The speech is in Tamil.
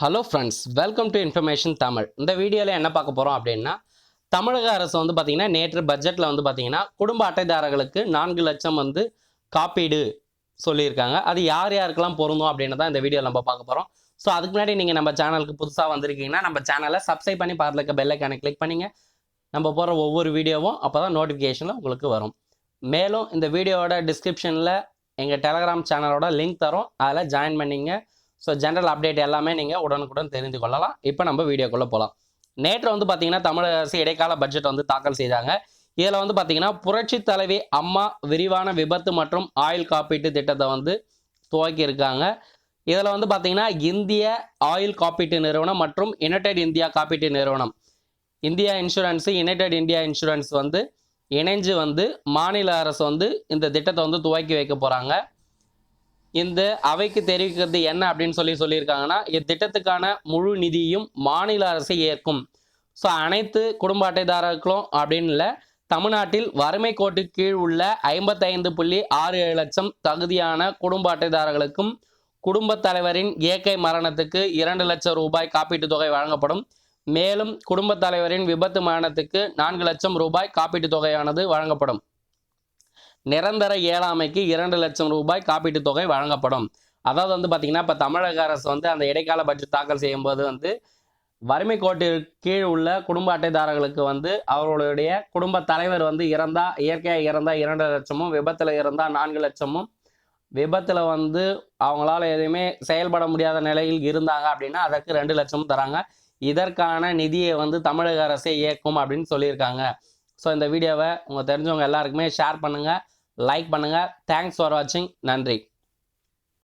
Hello friends welcome to information Tamil இந்த வீடியோவில் என்ன பார்க்க போகிறோம் அப்படின்னா தமிழக அரசு வந்து பார்த்திங்கன்னா நேற்று பட்ஜெட்டில் வந்து பார்த்திங்கன்னா குடும்ப அட்டைதாரர்களுக்கு நான்கு லட்சம் வந்து காப்பீடு சொல்லியிருக்காங்க. அது யார் யாருக்கெல்லாம் பொருந்தும் அப்படின்னு தான் இந்த வீடியோ நம்ம பார்க்க போகிறோம் ஸோ அதுக்கு முன்னாடி நீங்கள் நம்ம சேனலுக்கு புதுசாக வந்திருக்கீங்கன்னா நம்ம சேனலை சப்ஸ்கிரைப் பண்ணி பக்கத்தில் இருக்க பெல் கிளிக் பண்ணிங்க. நம்ம போகிற ஒவ்வொரு வீடியோவும் அப்போ தான் நோட்டிஃபிகேஷனில் உங்களுக்கு வரும். மேலும் இந்த வீடியோவோட டிஸ்கிரிப்ஷனில் எங்கள் டெலகிராம் சேனலோட லிங்க் தரோம். அதில் ஜாயின் பண்ணிங்க. ஸோ ஜென்ரல் அப்டேட் எல்லாமே நீங்கள் உடனுக்குடன் தெரிந்து கொள்ளலாம். இப்போ நம்ம வீடியோக்குள்ளே போகலாம் நேற்று வந்து பார்த்தீங்கன்னா தமிழக அரசு இடைக்கால பட்ஜெட் வந்து தாக்கல் செய்தாங்க. இதில் வந்து பார்த்தீங்கன்னா புரட்சி தலைவி அம்மா விரிவான விபத்து மற்றும் ஆயுள் காப்பீட்டு திட்டத்தை வந்து துவக்கி இருக்காங்க இதில் வந்து பார்த்தீங்கன்னா இந்திய ஆயுள் காப்பீட்டு நிறுவனம் மற்றும் யுனைடெட் இந்தியா காப்பீட்டு நிறுவனம். India insurance united India insurance வந்து இணைஞ்சு வந்து மாநில அரசு வந்து இந்த திட்டத்தை வந்து துவக்கி வைக்க போகிறாங்க இந்த அவைக்கு தெரிவிக்கிறது என்ன அப்படின்னு சொல்லி சொல்லியிருக்காங்கன்னா இத்திட்டத்துக்கான முழு நிதியும் மாநில அரசு ஏற்கும். ஸோ அனைத்து குடும்ப அட்டைதாரர்களும் அப்படின்னு இல்லை தமிழ்நாட்டில் வறுமை கோட்டு கீழ் உள்ள ஐம்பத்தைந்து புள்ளி ஆறு ஏழு லட்சம் தகுதியான குடும்ப அட்டைதாரர்களுக்கும் குடும்ப தலைவரின் இயற்கை மரணத்துக்கு இரண்டு லட்சம் ரூபாய் காப்பீட்டுத் தொகை வழங்கப்படும். மேலும் குடும்ப தலைவரின் விபத்து மரணத்துக்கு நான்கு லட்சம் ரூபாய் காப்பீட்டுத் தொகையானது வழங்கப்படும். நிரந்தர இயலாமைக்கு இரண்டு லட்சம் ரூபாய் காப்பீட்டுத் தொகை வழங்கப்படும். அதாவது வந்து பார்த்தீங்கன்னா இப்போ தமிழக அரசு வந்து அந்த இடைக்கால பட்ஜெட் தாக்கல் செய்யும்போது வந்து வறுமை கோட்டிற்கு கீழ் உள்ள குடும்ப அட்டைதாரர்களுக்கு வந்து அவர்களுடைய குடும்ப தலைவர் வந்து இறந்தா இயற்கையாக இறந்தா இரண்டு லட்சமும் விபத்தில் இருந்தால் நான்கு லட்சமும். விபத்தில் வந்து அவங்களால எதுவுமே செயல்பட முடியாத நிலையில் இருந்தாங்க அப்படின்னா அதற்கு ரெண்டு லட்சமும் தராங்க. இதற்கான நிதியை வந்து தமிழக அரசே இயக்கும் அப்படின்னு சொல்லியிருக்காங்க. ஸோ இந்த வீடியோவை உங்கள் தெரிஞ்சவங்க எல்லாருக்குமே ஷேர் பண்ணுங்கள் லைக் பண்ணுங்கள் தேங்க்ஸ் ஃபார் வாட்சிங் நன்றி.